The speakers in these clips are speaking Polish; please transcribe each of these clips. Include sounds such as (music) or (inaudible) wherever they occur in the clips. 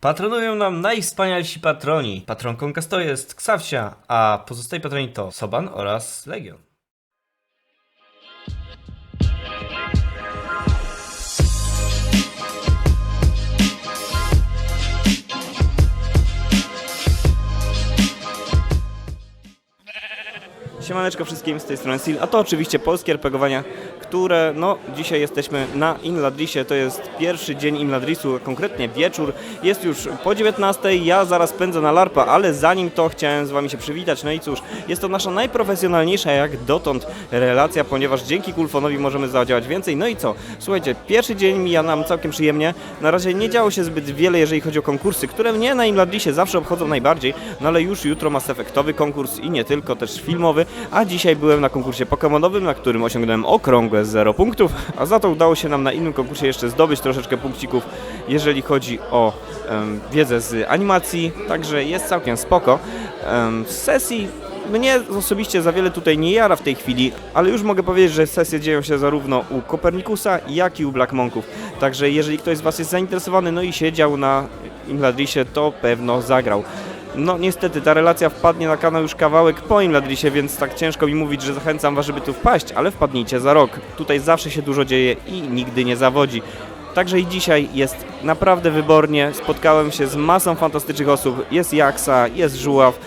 Patronują nam najwspanialsi patroni. Patronką Kasto jest Ksawsia, a pozostali patroni to Soban oraz Legion. Siemaneczko wszystkim, z tej strony Sil, a to oczywiście polskie RPGowania, które, no, dzisiaj jesteśmy na Inladrisie, to jest pierwszy dzień Inladrisu, konkretnie wieczór, jest już po 19, ja zaraz pędzę na LARPA, ale zanim to chciałem z Wami się przywitać, no i cóż, jest to nasza najprofesjonalniejsza jak dotąd relacja, ponieważ dzięki Kulfonowi możemy zadziałać więcej, no i co, słuchajcie, pierwszy dzień mija nam całkiem przyjemnie, na razie nie działo się zbyt wiele, jeżeli chodzi o konkursy, które mnie na Inladrisie zawsze obchodzą najbardziej, no ale już jutro Mass Effectowy konkurs i nie tylko, też filmowy, a dzisiaj byłem na konkursie Pokemonowym, na którym osiągnąłem okrągłe 0 punktów, a za to udało się nam na innym konkursie jeszcze zdobyć troszeczkę punkcików, jeżeli chodzi o em, wiedzę z animacji, także jest całkiem spoko. Em, z sesji mnie osobiście za wiele tutaj nie jara w tej chwili, ale już mogę powiedzieć, że sesje dzieją się zarówno u Kopernikusa, jak i u Black Monków. Także jeżeli ktoś z Was jest zainteresowany, no i siedział na Ingladrisie, to pewno zagrał. No niestety, ta relacja wpadnie na kanał już kawałek po Imladrisie, więc tak ciężko mi mówić, że zachęcam Was, żeby tu wpaść, ale wpadnijcie za rok. Tutaj zawsze się dużo dzieje i nigdy nie zawodzi. Także i dzisiaj jest naprawdę wybornie. Spotkałem się z masą fantastycznych osób. Jest Jaksa, jest Żuław,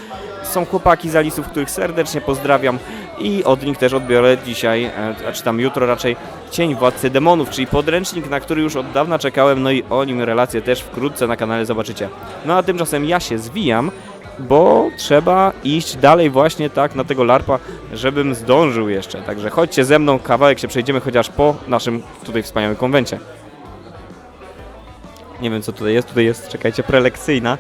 są chłopaki z Alisów, których serdecznie pozdrawiam i od nich też odbiorę dzisiaj, e, a czy tam jutro raczej, Cień Władcy Demonów, czyli podręcznik, na który już od dawna czekałem, no i o nim relację też wkrótce na kanale zobaczycie. No a tymczasem ja się zwijam, bo trzeba iść dalej właśnie tak na tego larpa, żebym zdążył jeszcze. Także chodźcie ze mną, kawałek się przejdziemy chociaż po naszym tutaj wspaniałym konwencie. Nie wiem co tutaj jest, tutaj jest, czekajcie, prelekcyjna.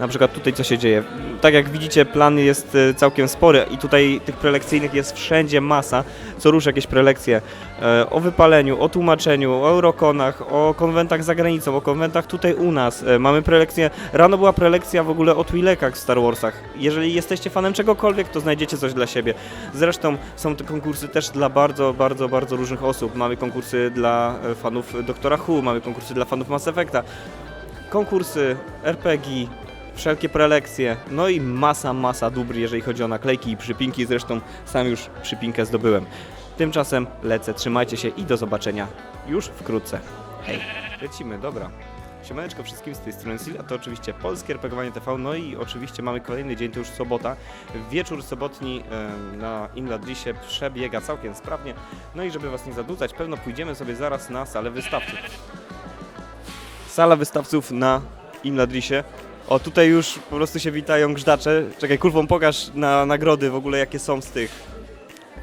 Na przykład tutaj co się dzieje. Tak jak widzicie, plan jest e, całkiem spory i tutaj tych prelekcyjnych jest wszędzie masa. Co rusz jakieś prelekcje e, o wypaleniu, o tłumaczeniu, o eurokonach, o konwentach za granicą, o konwentach tutaj u nas. E, Mamy prelekcję, rano była prelekcja w ogóle o Twi'lekach w Star Warsach. Jeżeli jesteście fanem czegokolwiek, to znajdziecie coś dla siebie. Zresztą są te konkursy też dla bardzo, bardzo, bardzo różnych osób. Mamy konkursy dla fanów Doktora Who, mamy konkursy dla fanów Mass Effecta konkursy, RPG, wszelkie prelekcje, no i masa, masa dóbr, jeżeli chodzi o naklejki i przypinki, zresztą sam już przypinkę zdobyłem. Tymczasem lecę, trzymajcie się i do zobaczenia już wkrótce. Hej, lecimy, dobra. Siemaneczko wszystkim z tej strony Sil, a to oczywiście Polskie RPGowanie TV, no i oczywiście mamy kolejny dzień, to już sobota. Wieczór sobotni e, na Inladrisie przebiega całkiem sprawnie, no i żeby Was nie zaducać, pewno pójdziemy sobie zaraz na salę wystawców sala wystawców na Imladrisie. O, tutaj już po prostu się witają grzdacze. Czekaj, kurwą pokaż na nagrody w ogóle jakie są z tych,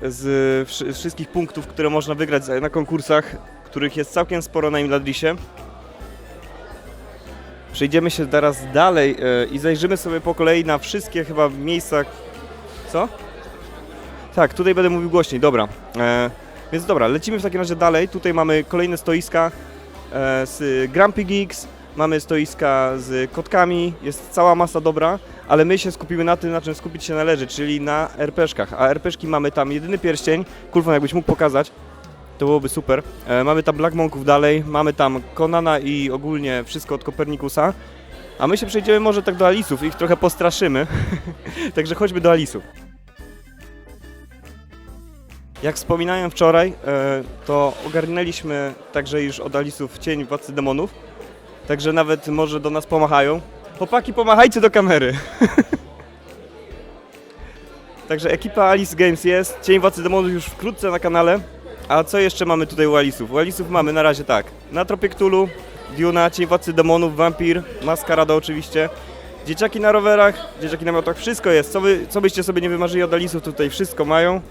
z wszy- wszystkich punktów, które można wygrać na konkursach, których jest całkiem sporo na Imladrisie. Przejdziemy się teraz dalej e, i zajrzymy sobie po kolei na wszystkie chyba miejsca. Co? Tak, tutaj będę mówił głośniej, dobra. E, więc dobra, lecimy w takim razie dalej. Tutaj mamy kolejne stoiska e, z Grumpy Geeks, mamy stoiska z kotkami, jest cała masa dobra, ale my się skupimy na tym, na czym skupić się należy, czyli na RPszkach. A RPszki mamy tam jedyny pierścień, Kulfon jakbyś mógł pokazać, to byłoby super. E, mamy tam Black Monków dalej, mamy tam Konana i ogólnie wszystko od Kopernikusa. A my się przejdziemy może tak do Alisów, ich trochę postraszymy. (laughs) Także chodźmy do Alisów. Jak wspominałem wczoraj, e, to ogarnęliśmy także już od Alisów cień Władcy Demonów. Także nawet może do nas pomachają. Chłopaki, pomachajcie do kamery. (laughs) Także ekipa Alice Games jest, Cień Władcy Demonów już wkrótce na kanale. A co jeszcze mamy tutaj u Alisów? U Alisów mamy na razie tak. Na Tropie Cthulhu, Duna, Cień Władcy Demonów, Vampir, Maskarada oczywiście. Dzieciaki na rowerach, dzieciaki na miotach, wszystko jest. Co, co byście sobie nie wymarzyli od Alisów, tutaj wszystko mają.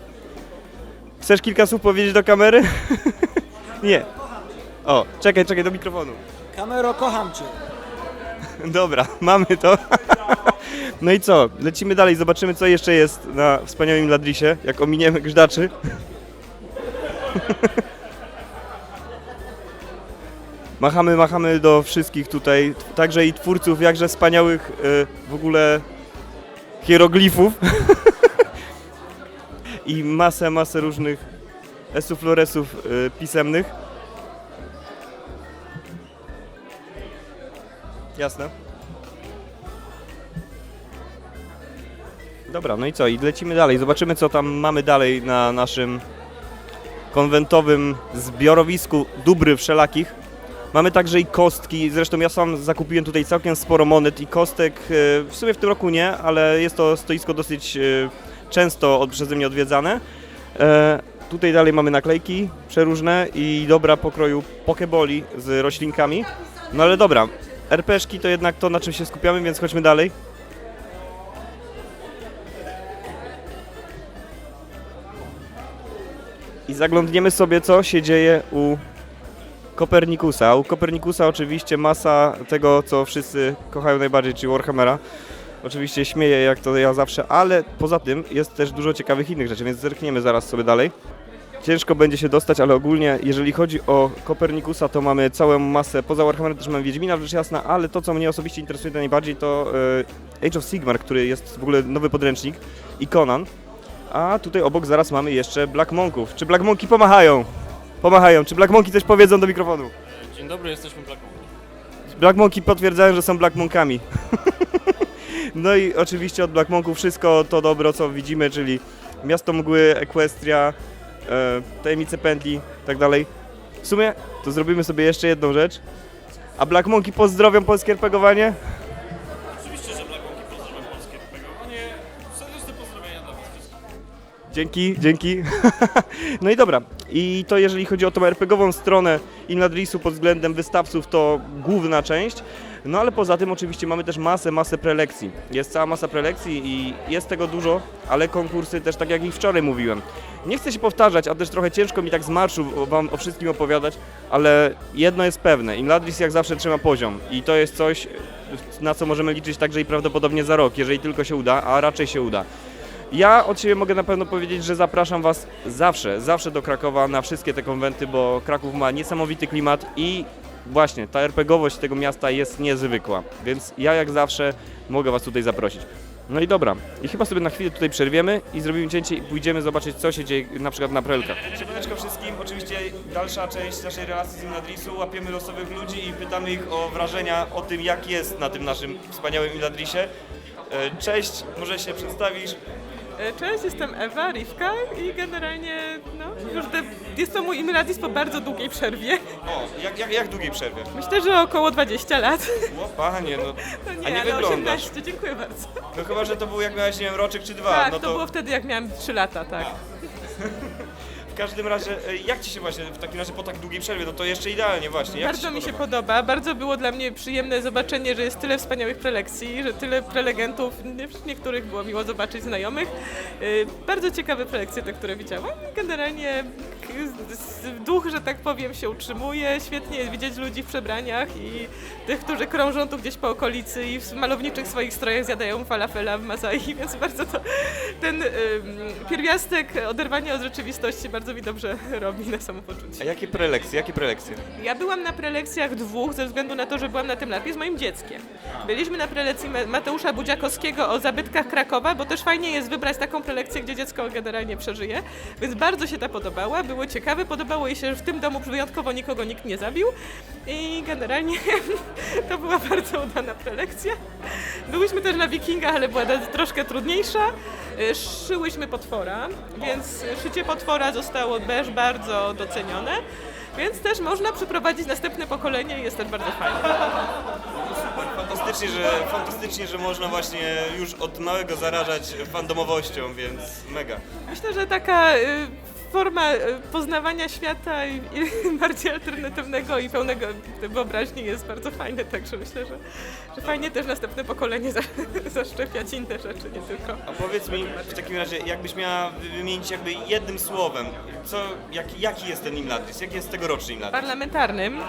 Chcesz kilka słów powiedzieć do kamery? (laughs) nie. O, czekaj, czekaj, do mikrofonu. Kamero, kocham cię. (laughs) Dobra, mamy to. (laughs) No i co? Lecimy dalej, zobaczymy co jeszcze jest na wspaniałym Ladrisie, jak ominiemy grzdaczy. (laughs) Machamy, machamy do wszystkich tutaj, także i twórców jakże wspaniałych y, w ogóle hieroglifów. I masę, masę różnych esufloresów y, pisemnych. Jasne. Dobra, no i co? I lecimy dalej. Zobaczymy, co tam mamy dalej na naszym konwentowym zbiorowisku dóbr wszelakich. Mamy także i kostki, zresztą ja sam zakupiłem tutaj całkiem sporo monet i kostek, e, w sumie w tym roku nie, ale jest to stoisko dosyć e, często przeze mnie odwiedzane. E, tutaj dalej mamy naklejki przeróżne i dobra pokroju pokeboli z roślinkami. No ale dobra, RPszki to jednak to, na czym się skupiamy, więc chodźmy dalej. I zaglądniemy sobie, co się dzieje u Kopernikusa. U Kopernikusa oczywiście masa tego, co wszyscy kochają najbardziej, czyli Warhammera. Oczywiście śmieję, jak to ja zawsze, ale poza tym jest też dużo ciekawych innych rzeczy, więc zerkniemy zaraz sobie dalej. Ciężko będzie się dostać, ale ogólnie jeżeli chodzi o Kopernikusa, to mamy całą masę, poza Warhammerem też mamy Wiedźmina, rzecz jasna, ale to, co mnie osobiście interesuje najbardziej, to e, Age of Sigmar, który jest w ogóle nowy podręcznik i Conan. A tutaj obok zaraz mamy jeszcze Black Monków. Czy Black Monki pomachają? Pomachają. Czy Black Monki coś powiedzą do mikrofonu? Dzień dobry, jesteśmy Black Monkey. Black Monki potwierdzają, że są Black Monkami. (laughs) no i oczywiście od Black Monków wszystko to dobro, co widzimy, czyli Miasto Mgły, Equestria, e, Tajemnice Pętli, tak dalej. W sumie to zrobimy sobie jeszcze jedną rzecz. A Black Monki pozdrowią polskie RPGowanie? Oczywiście, że Black Monkey pozdrawiam polskie RPGowanie. Serdeczne pozdrowienia dla Was wszystkich. Dzięki, dzięki. (laughs) no i dobra. I to jeżeli chodzi o tą RPGową stronę Inladrisu pod względem wystawców, to główna część. No ale poza tym oczywiście mamy też masę, masę prelekcji. Jest cała masa prelekcji i jest tego dużo, ale konkursy też tak jak i wczoraj mówiłem. Nie chcę się powtarzać, a też trochę ciężko mi tak z marszu wam o wszystkim opowiadać, ale jedno jest pewne. Inladris jak zawsze trzyma poziom i to jest coś, na co możemy liczyć także i prawdopodobnie za rok, jeżeli tylko się uda, a raczej się uda. Ja od siebie mogę na pewno powiedzieć, że zapraszam Was zawsze, zawsze do Krakowa na wszystkie te konwenty, bo Kraków ma niesamowity klimat i właśnie ta RPGowość tego miasta jest niezwykła, więc ja jak zawsze mogę Was tutaj zaprosić. No i dobra, i chyba sobie na chwilę tutaj przerwiemy i zrobimy cięcie i pójdziemy zobaczyć, co się dzieje na przykład na prelkach. Siemaneczko wszystkim, oczywiście dalsza część naszej relacji z Imladrisu. Łapiemy losowych ludzi i pytamy ich o wrażenia o tym, jak jest na tym naszym wspaniałym Imladrisie. E, Cześć, może się przedstawisz? E, Cześć, jestem Ewa Rifka i generalnie no, już de, jest to mój Imradis po bardzo długiej przerwie. O, jak, jak, jak długiej przerwie? Myślę, że około 20 lat. O panie, no, No a nie ale wyglądasz. 18, dziękuję bardzo. No chyba, że to był jak miałeś, nie wiem, roczek czy dwa. tak, no to... było wtedy jak miałam 3 lata, tak. W każdym razie, e, jak Ci się właśnie w takim razie po tak długiej przerwie, no to jeszcze idealnie właśnie. Jak ci Bardzo mi się podoba? bardzo było dla mnie przyjemne zobaczenie, że jest tyle wspaniałych prelekcji, że tyle prelegentów, nie- niektórych było miło zobaczyć znajomych. Y, Bardzo ciekawe prelekcje te, które widziałam. Generalnie k- z- duch, że tak powiem, się utrzymuje. Świetnie jest widzieć ludzi w przebraniach i tych, którzy krążą tu gdzieś po okolicy i w malowniczych swoich strojach zjadają falafela w Masai, (laughs) więc bardzo to ten ym, pierwiastek oderwania od rzeczywistości bardzo mi dobrze (laughs) robi na samopoczucie. A jakie prelekcje, jakie prelekcje? Ja byłam na prelekcjach dwóch ze względu na to, że byłam na tym lapie z moim dzieckiem. Byliśmy na prelekcji Ma- Mateusza Budziakowskiego o zabytkach Krakowa, bo też fajnie jest wybrać taką prelekcję, gdzie dziecko generalnie przeżyje. Więc bardzo się ta podobała, było ciekawe, podobało jej się, że w tym domu wyjątkowo nikogo nikt nie zabił i generalnie (laughs) to była bardzo udana prelekcja. Byłyśmy też na Wikingach, ale była troszkę trudniejsza. Szyłyśmy potwora, więc szycie potwora zostało też bardzo docenione. Więc też można przyprowadzić następne pokolenie i jest też bardzo fajne. Fantastycznie, że, fantastycznie, że można właśnie już od małego zarażać fandomowością, więc mega. Myślę, że taka y, forma y, poznawania świata i, i (laughs) bardziej alternatywnego i pełnego wyobraźni jest bardzo fajne, także myślę, że, że fajnie też następne pokolenie za, (laughs) zaszczepiać inne rzeczy, nie tylko. A powiedz mi w takim razie, jakbyś miała wymienić jakby jednym słowem, co, jak, jaki jest ten Imladris, jaki jest tegoroczny Imladris? parlamentarnym.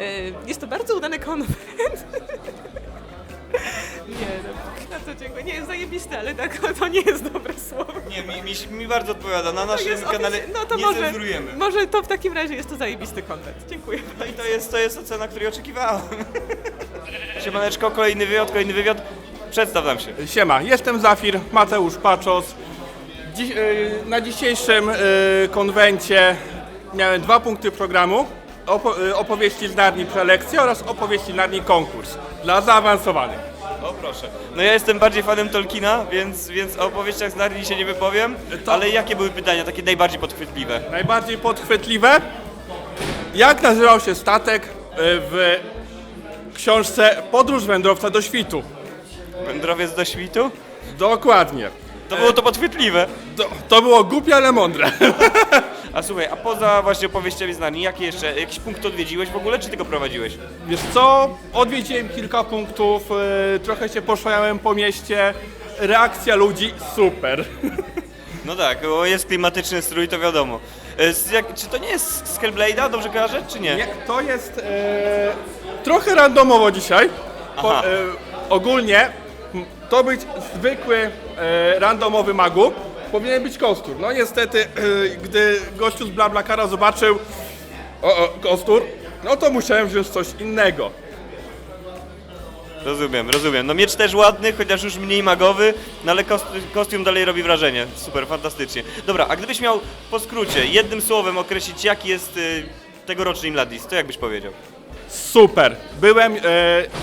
Y, Jest to bardzo udany konwent. (laughs) Nie, to dziękuję. Nie, jest zajebiste, ale tak, (laughs) to nie jest dobre słowo. Nie, mi, mi, mi bardzo odpowiada, na To naszym jest kanale no to nie może, cenzurujemy. może to w takim razie jest to zajebisty konwent. Dziękuję. No i to jest, to jest ocena, której oczekiwałem. (laughs) Siemaneczko, kolejny wywiad, kolejny wywiad. Przedstaw nam się. Siema, jestem Zafir, Mateusz Paczos. Dziś, y, na dzisiejszym y, konwencie miałem dwa punkty programu. Opo, y, opowieści z Narni prelekcja oraz opowieści z Narni konkurs dla zaawansowanych. O proszę. No ja jestem bardziej fanem Tolkiena, więc, więc o opowieściach z Narni się nie wypowiem, To- ale jakie były pytania, takie najbardziej podchwytliwe? Najbardziej podchwytliwe. Jak nazywał się statek e, w książce Podróż wędrowca do świtu? Wędrowiec do świtu? Dokładnie. To było to podchwytliwe. To, to było głupie, ale mądre. (laughs) A słuchaj, a poza właśnie opowieściami z Narni, jakie jeszcze, jakiś punkt odwiedziłeś w ogóle, czy tylko prowadziłeś? Wiesz co, odwiedziłem kilka punktów, e, trochę się poszłałem po mieście. Reakcja ludzi super. No tak, bo jest klimatyczny strój, to wiadomo. E, z Jak, czy to nie jest z Hellblade'a, dobrze kojarzę, czy nie? Nie, to jest e, trochę randomowo dzisiaj. Po, e, ogólnie m, to być zwykły e, randomowy magu. Powinien być kostur. No niestety, (clears throat) gdy gościu z Blablakara zobaczył o, o, kostur, no to musiałem wziąć coś innego. Rozumiem, rozumiem. No miecz też ładny, chociaż już mniej magowy, no ale kost- kostium dalej robi wrażenie. Super, fantastycznie. Dobra, a gdybyś miał po skrócie, jednym słowem określić, jaki jest y, tegoroczny Imladis, to jak byś powiedział? Super. Byłem e,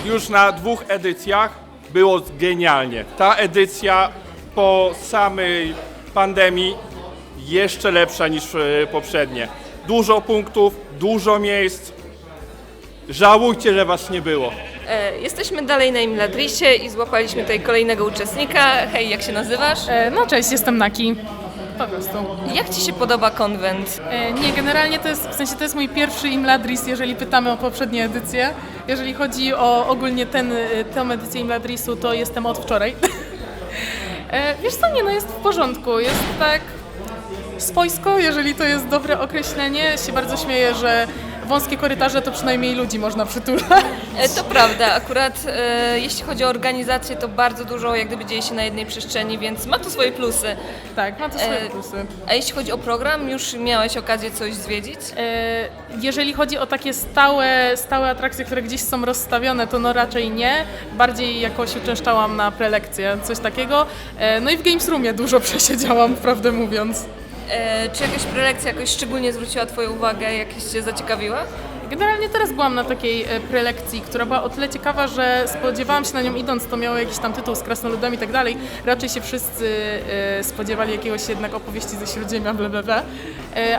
już na dwóch edycjach. Było genialnie. Ta edycja po samej pandemii jeszcze lepsza niż e, poprzednie. Dużo punktów, dużo miejsc. Żałujcie, że was nie było. E, Jesteśmy dalej na Imladrisie i złapaliśmy tutaj kolejnego uczestnika. Hej, jak się nazywasz? E, No cześć, jestem Naki. Po prostu. Jak Ci się podoba konwent? E, Nie, generalnie to jest, w sensie to jest mój pierwszy Imladris, jeżeli pytamy o poprzednie edycje. Jeżeli chodzi o ogólnie ten, e, tę edycję Imladrisu, to jestem od wczoraj. (laughs) E, Wiesz co, nie, no jest w porządku, jest tak swojsko, jeżeli to jest dobre określenie. Się bardzo śmieję, że wąskie korytarze to przynajmniej ludzi można przytulać. E, To prawda, akurat e, jeśli chodzi o organizację, to bardzo dużo jak gdyby dzieje się na jednej przestrzeni, więc ma to swoje plusy. Tak, ma to swoje E, plusy. A jeśli chodzi o program, już miałeś okazję coś zwiedzić? E, Jeżeli chodzi o takie stałe, stałe atrakcje, które gdzieś są rozstawione, to no raczej nie. Bardziej jakoś uczęszczałam na prelekcje, coś takiego. E, No i w Games Roomie dużo (laughs) przesiedziałam, prawdę mówiąc. E, Czy jakaś prelekcja jakoś szczególnie zwróciła Twoją uwagę, jakieś Cię zaciekawiła? Generalnie teraz byłam na takiej e, prelekcji, która była o tyle ciekawa, że spodziewałam się na nią idąc, to miało jakiś tam tytuł z krasnoludami i tak dalej. Raczej się wszyscy e, spodziewali jakiegoś jednak opowieści ze Śródziemia, bla,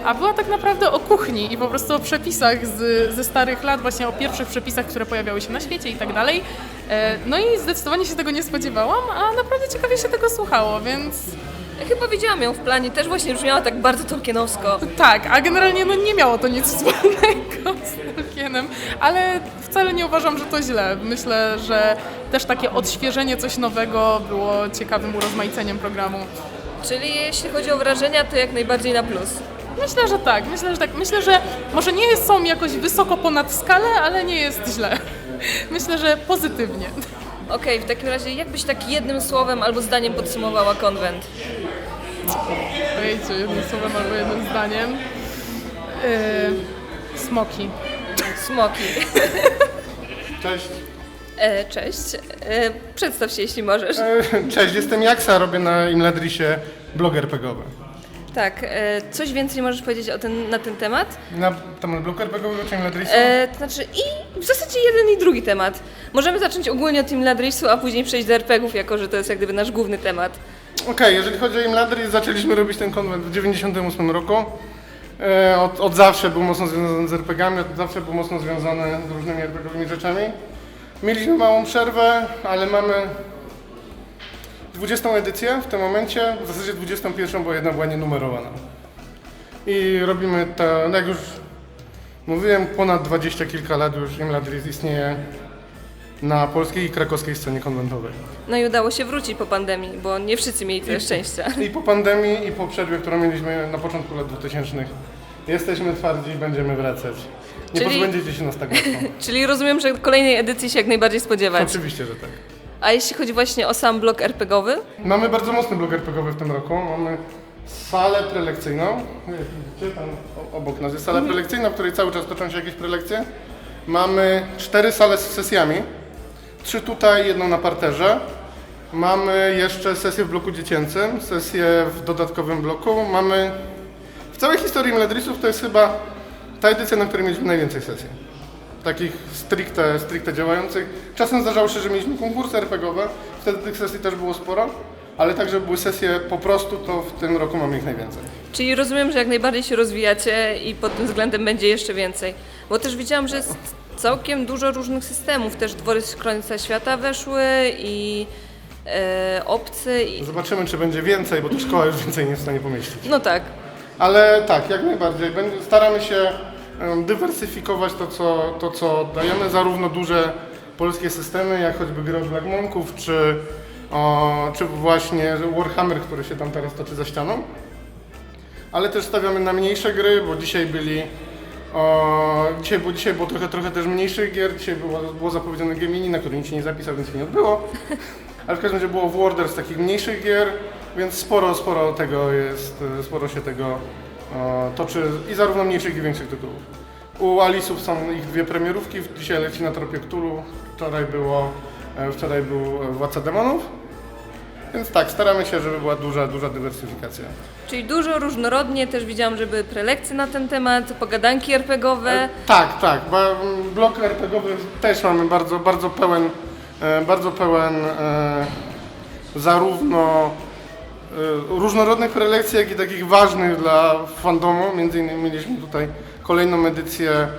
A była tak naprawdę o kuchni i po prostu o przepisach z, ze starych lat, właśnie o pierwszych przepisach, które pojawiały się na świecie i tak dalej. No i zdecydowanie się tego nie spodziewałam, a naprawdę ciekawie się tego słuchało, więc Chyba widziałam ją w planie, też właśnie brzmiała tak bardzo tolkienowsko. tak, a generalnie no nie miało to nic (laughs) wspólnego z Tolkienem, ale wcale nie uważam, że to źle. Myślę, że też takie odświeżenie, coś nowego było ciekawym urozmaiceniem programu. Czyli jeśli chodzi o wrażenia, to jak najbardziej na plus. Myślę, że tak, myślę, że tak. Myślę, że może nie jest, są jakoś wysoko ponad skalę, ale nie jest źle. (laughs) Myślę, że pozytywnie. Okej, w takim razie jak byś tak jednym słowem albo zdaniem podsumowała konwent? Ojejcie, jednym słowem albo jednym zdaniem. Yy, smoki. Smoki. Cześć. E, cześć. E, przedstaw się, jeśli możesz. E, Cześć, jestem Jaksa, robię na Imladrisie blog RPGowy. Tak, e, coś więcej możesz powiedzieć o ten, na ten temat? Na temat blogu RPGowego czy Imladrisu? E, to znaczy i w zasadzie jeden i drugi temat. Możemy zacząć ogólnie od Team Ladrisu, a później przejść do RPGów, jako że to jest jak gdyby nasz główny temat. Okej, jeżeli chodzi o Imladris, zaczęliśmy robić ten konwent w 98 roku. E, Od, od zawsze był mocno związany z RPGami, od zawsze był mocno związany z różnymi RPGowymi rzeczami. Mieliśmy małą przerwę, ale mamy 20 edycję w tym momencie, w zasadzie 21, bo jedna była nienumerowana. I robimy to, no jak już mówiłem, ponad 20 kilka lat już Imladris istnieje na polskiej i krakowskiej scenie konwentowej. No i udało się wrócić po pandemii, bo nie wszyscy mieli tyle szczęścia. I po pandemii, i po przerwie, którą mieliśmy na początku lat 2000, jesteśmy twardzi i będziemy wracać. Nie Czyli- pozbędziecie się nas tak łatwo. (laughs) Czyli rozumiem, że kolejnej edycji się jak najbardziej spodziewać. Oczywiście, że tak. A jeśli chodzi właśnie o sam blok RPGowy? Mamy bardzo mocny blog RPGowy w tym roku. Mamy salę prelekcyjną. Widzicie, tam obok nas jest sala prelekcyjna, w której cały czas toczą się jakieś prelekcje. Mamy cztery sale z sesjami. Trzy tutaj, jedną na parterze. Mamy jeszcze sesję w bloku dziecięcym, sesję w dodatkowym bloku. Mamy w całej historii Meladrisów to jest chyba ta edycja, na której mieliśmy najwięcej sesji. takich stricte, stricte działających. Czasem zdarzało się, że mieliśmy konkursy RPGowe, wtedy tych sesji też było sporo, ale tak, że były sesje po prostu, to w tym roku mamy ich najwięcej. Czyli rozumiem, że jak najbardziej się rozwijacie i pod tym względem będzie jeszcze więcej. Bo też widziałam, że jest całkiem dużo różnych systemów. Też dwory z świata weszły i e, obcy. I... Zobaczymy, czy będzie więcej, bo to szkoła już więcej nie jest w stanie pomieścić. No tak. Ale tak, jak najbardziej. Staramy się em, dywersyfikować to co, to, co dajemy, zarówno duże polskie systemy, jak choćby gry od Black Monków, czy, o, czy właśnie Warhammer, który się tam teraz toczy za ścianą. Ale też stawiamy na mniejsze gry, bo dzisiaj byli. O, dzisiaj, było, dzisiaj było trochę, trochę też mniejszych gier. Dzisiaj było, było zapowiedziane Gemini, na który nikt się nie zapisał, więc się nie odbyło. (laughs) Ale w każdym razie było w Order z takich mniejszych gier, więc sporo, sporo tego jest, e, sporo się tego e, toczy i zarówno mniejszych i większych tytułów. U Alisów są ich dwie premierówki, dzisiaj leci na Tropie Cthulhu, wczoraj było, e, wczoraj był e, Władca Demonów. Więc tak, staramy się, żeby była duża, duża dywersyfikacja. Czyli dużo różnorodnie, też widziałam, że były prelekcje na ten temat, pogadanki RPGowe. Tak, tak. Ba- m, Blok RPGowy też mamy bardzo, bardzo pełen, e, bardzo pełen e, zarówno e, różnorodnych prelekcji, jak i takich ważnych dla fandomu. Między innymi mieliśmy tutaj kolejną edycję mm,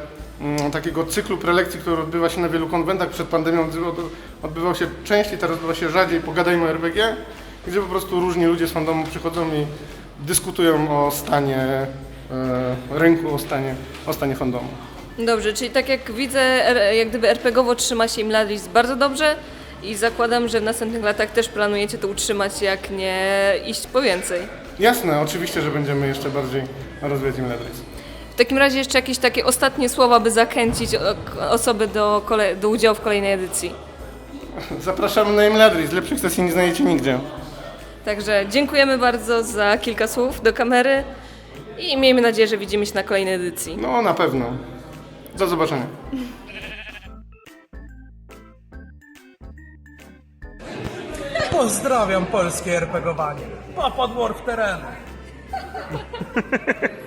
takiego cyklu prelekcji, który odbywa się na wielu konwentach. Przed pandemią od- odbywał się częściej, teraz odbywa się rzadziej. Pogadajmy o RPG, gdzie po prostu różni ludzie z fandomu przychodzą i dyskutują o stanie e, rynku, o stanie, o stanie fandomu. Dobrze, czyli tak jak widzę, jak gdyby RPGowo trzyma się Imladris bardzo dobrze i zakładam, że w następnych latach też planujecie to utrzymać, jak nie iść po więcej. Jasne, oczywiście, że będziemy jeszcze bardziej rozwijać Imledris. W takim razie jeszcze jakieś takie ostatnie słowa, by zachęcić osoby do, kole- do udziału w kolejnej edycji. Zapraszamy na Imledris, lepszych sesji nie znajdziecie nigdzie. Także dziękujemy bardzo za kilka słów do kamery i miejmy nadzieję, że widzimy się na kolejnej edycji. No, na pewno. Do zobaczenia. Pozdrawiam polskie RPGowanie. Papa Dwarf terenu. (laughs)